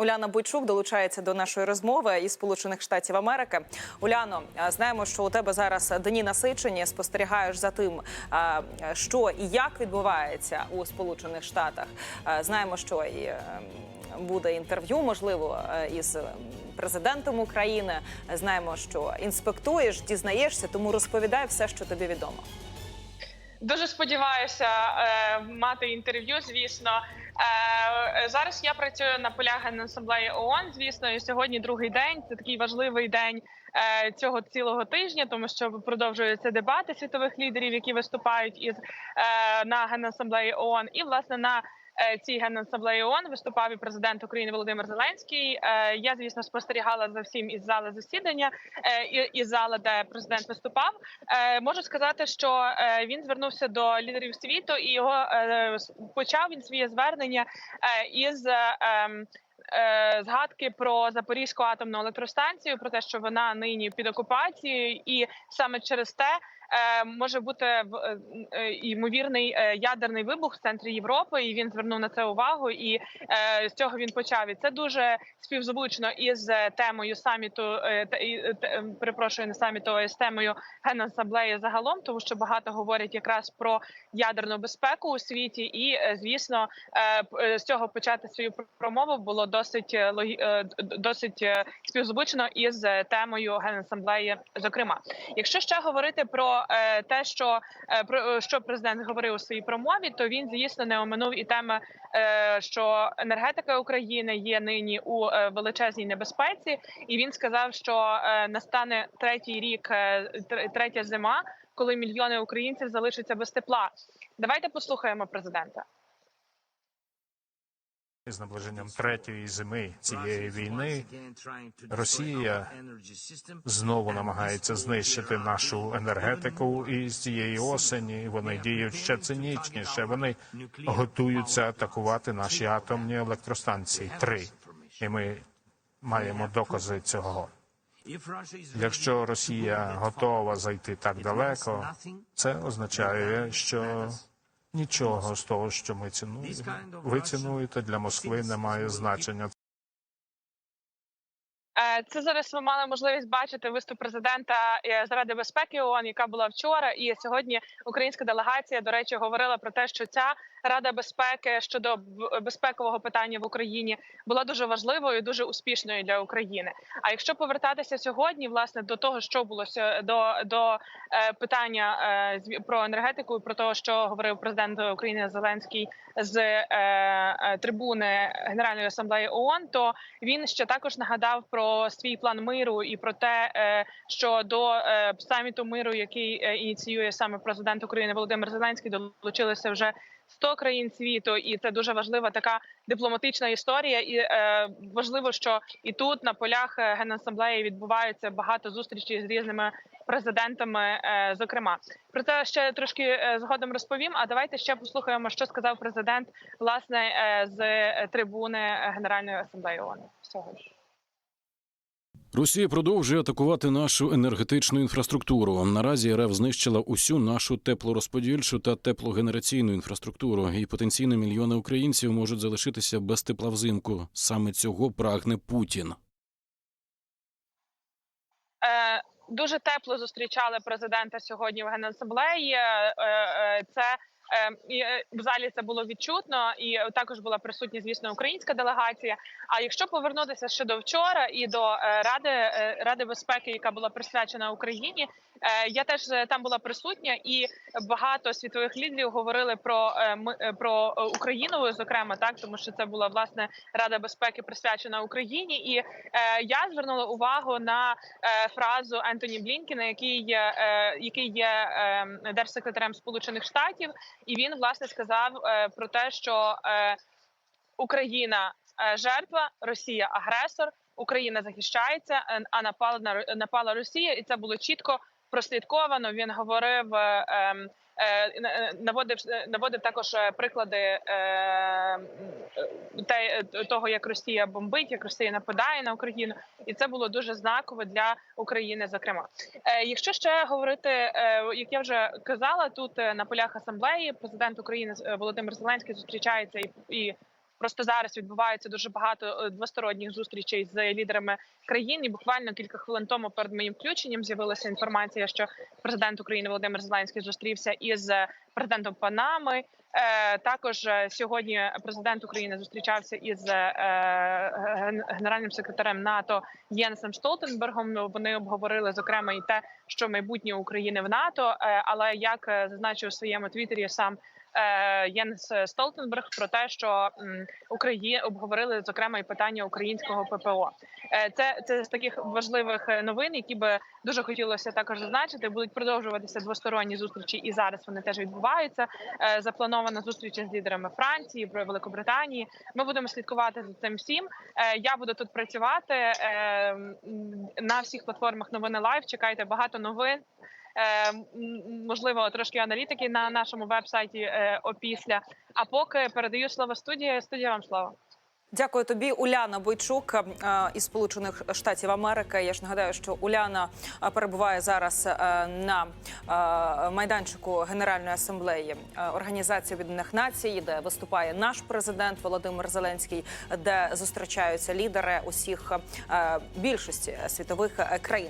Уляна Бойчук долучається до нашої розмови із Сполучених Штатів Америки. Уляно, е, знаємо, що у тебе зараз дні насичені. Спостерігаєш за тим, е, що і як відбувається у Сполучених Штатах. Е, Знаємо, що і буде інтерв'ю, можливо, із президентом України. Знаємо, що інспектуєш, дізнаєшся, тому розповідай все, що тобі відомо. Дуже сподіваюся мати інтерв'ю. Звісно, зараз я працюю на полях Генасамблеї ООН, Звісно, і сьогодні другий день. Це такий важливий день е, цього цілого тижня, тому що продовжуються дебати світових лідерів, які виступають із е, на Генасамблеї ООН. і власне на е, цій генасамблеї ООН виступав і президент України Володимир Зеленський. Е, Я звісно спостерігала за всім із зали засідання е, із зали, де президент виступав. Е, Можу сказати, що е, він звернувся до лідерів світу, і його е, почав він своє звернення е, із. е, ем, е, Згадки про Запорізьку атомну електростанцію, про те, що вона нині під окупацією, і саме через те е, може бути е, е, ймовірний е, ядерний вибух в центрі Європи. І він звернув на це увагу. І е, з цього він почав. І це дуже співзвучно із е, темою саміту. е, е, е, Перепрошую, не саміту, а з темою генасамблеї загалом, тому що багато говорять якраз про ядерну безпеку у світі, і е, звісно, е, е, з цього почати свою промову було досить е, е, досить е, співзвучно із е, темою генасамблеї. Зокрема, якщо ще говорити про е, те, що е, про е, що президент говорив у своїй промові, то він звісно не оминув і теми, що енергетика України є нині у величезній небезпеці, і він сказав, що настане третій рік, третя зима, коли мільйони українців залишаться без тепла. Давайте послухаємо президента. З наближенням третьої зими цієї війни Росія знову намагається знищити нашу енергетику, і з цієї осені вони діють ще цинічніше. Вони готуються атакувати наші атомні електростанції. Три і ми маємо докази цього. Якщо Росія готова зайти так далеко, це означає, що нічого з того, що ми цінуємо, ви цінуєте для Москви, не має значення. Це зараз ви мали можливість бачити виступ президента е, з Ради безпеки ООН, яка була вчора. І сьогодні українська делегація, до речі, говорила про те, що ця Рада безпеки щодо безпекового питання в Україні була дуже важливою, і дуже успішною для України. А якщо повертатися сьогодні, власне, до того, що було до, до е, питання е, про енергетику, про те, що говорив президент України Зеленський з трибуни Генеральної асамблеї ООН, то він ще також нагадав про свій план миру і про те, е, що до е, саміту миру, який е, ініціює саме президент України Володимир Зеленський, долучилися вже 100 країн світу, і це дуже важлива така дипломатична історія. І е, важливо, що і тут на полях генасамблеї відбуваються багато зустрічей з різними президентами. Е, зокрема, про це ще трошки згодом розповім. А давайте ще послухаємо, що сказав президент власне е, з трибуни Генеральної асамблеї ООН. Всього. Росія продовжує атакувати нашу енергетичну інфраструктуру. Наразі РФ знищила усю нашу теплорозподільчу та теплогенераційну інфраструктуру, і потенційно мільйони українців можуть залишитися без тепла взимку. Саме цього прагне Путін. Е, дуже тепло зустрічали президента сьогодні в генасамблеї. Е, е, Це і, е, в залі це було відчутно, і також була присутня, звісно, українська делегація. А якщо повернутися ще до вчора і до е, ради е, ради безпеки, яка була присвячена Україні, я теж е, там була присутня, і багато світових лідерів говорили про е, е, про е, Україну, зокрема, так тому що це була власне Рада безпеки присвячена Україні, і е, я звернула увагу на е, фразу Ентоні Блінкіна, який є, е, який є е, держсекретарем Сполучених Штатів, і він власне сказав е, про те, що е, Україна е, жертва, Росія агресор, Україна захищається, е, а напала на напала Росія, і це було чітко прослідковано. Він говорив. е, ем, е, е, Наводив наводив також приклади те, того, як Росія бомбить, як Росія нападає на Україну, і це було дуже знаково для України. Зокрема, якщо ще говорити, як я вже казала, тут на полях асамблеї президент України Володимир Зеленський зустрічається і Просто зараз відбувається дуже багато е, двосторонніх зустрічей з лідерами країн. І буквально кілька хвилин тому перед моїм включенням з'явилася інформація, що президент України Володимир Зеленський зустрівся із е, президентом Панами. Е, також сьогодні президент України зустрічався із генеральним секретарем НАТО Єнсом Столтенбергом. Ну, Вони обговорили зокрема і те, що майбутнє України в НАТО. Але як зазначив у своєму твіттері сам Єнс Столтенберг про те, що Україні обговорили зокрема і питання українського ППО. Е, Це це з таких важливих е, новин, які би дуже хотілося також зазначити. Будуть продовжуватися двосторонні зустрічі, і зараз вони теж відбуваються. Е, Запланована зустріч з лідерами Франції, про Великобританії. Ми будемо слідкувати за цим всім. Е, Я буду тут працювати е, на всіх платформах. Новини Лайв. Чекайте багато новин. Е, можливо, трошки аналітики на нашому веб-сайті е, опісля. А поки передаю слово студії. Студія вам слово. Дякую тобі, Уляна Бойчук е, із Сполучених Штатів Америки. Я ж нагадаю, що Уляна перебуває зараз на майданчику Генеральної асамблеї Організації Об'єднаних Націй, де виступає наш президент Володимир Зеленський, де зустрічаються лідери усіх більшості світових країн.